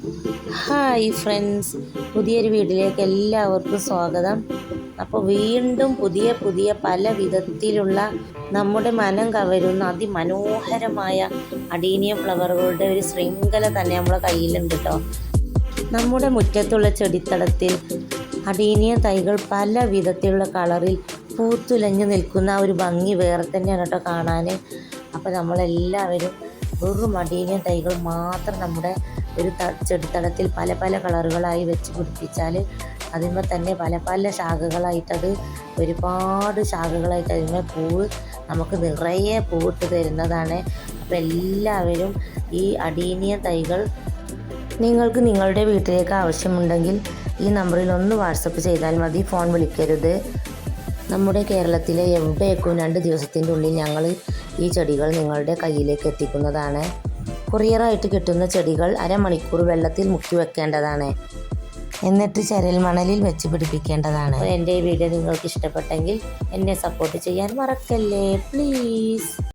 Hi friends. പുതിയൊരു വീട്ടിലേക്ക് എല്ലാവർക്കും സ്വാഗതം. അപ്പോൾ വീണ്ടും പുതിയ പുതിയ പല വിധത്തിലുള്ള നമ്മുടെ മനം കവരുന്ന അതിമനോഹരമായ അടീനിയ ഫ്ലവറുകളുടെ ഒരു ശൃംഖല തന്നെ നമ്മളെ കയ്യിലുണ്ട് കേട്ടോ നമ്മുടെ മുറ്റത്തുള്ള ചെടിത്തടത്തിൽ അടീനിയ തൈകൾ പല വിധത്തിലുള്ള കളറിൽ പൂത്തുലഞ്ഞു നിൽക്കുന്ന ആ ഒരു ഭംഗി വേറെ തന്നെയാണ് കേട്ടോ കാണാൻ അപ്പോൾ നമ്മളെല്ലാവരും വെറും അടീനിയ തൈകൾ മാത്രം നമ്മുടെ ഒരു ചെടിത്തടത്തിൽ പല പല കളറുകളായി വെച്ച് പിടിപ്പിച്ചാൽ അതിന്മേൽ തന്നെ പല പല ശാഖകളായിട്ടത് ഒരുപാട് ശാഖകളായിട്ട് അതിന്മേൽ പൂവ് നമുക്ക് നിറയെ പൂവിട്ട് തരുന്നതാണ്. അപ്പം എല്ലാവരും ഈ അടീനിയ തൈകൾ നിങ്ങൾക്ക് നിങ്ങളുടെ വീട്ടിലേക്ക് ആവശ്യമുണ്ടെങ്കിൽ ഈ നമ്പറിൽ ഒന്ന് വാട്സപ്പ് ചെയ്താൽ മതി ഫോൺ വിളിക്കരുത്. നമ്മുടെ കേരളത്തിലെ എവിടേക്കും രണ്ട് ദിവസത്തിന്റെ ഉള്ളിൽ ഞങ്ങൾ ഈ ചെടികൾ നിങ്ങളുടെ കയ്യിലേക്ക് എത്തിക്കുന്നതാണ്. കൊറിയറായിട്ട് കിട്ടുന്ന ചെടികൾ അരമണിക്കൂർ വെള്ളത്തിൽ മുക്കി വെക്കേണ്ടതാണ് എന്നിട്ട് ചരൽ മണലിൽ വെച്ച് പിടിപ്പിക്കേണ്ടതാണ്. എന്റെ ഈ വീഡിയോ നിങ്ങൾക്ക് ഇഷ്ടപ്പെട്ടെങ്കിൽ എന്നെ സപ്പോർട്ട് ചെയ്യാൻ മറക്കല്ലേ? പ്ലീസ്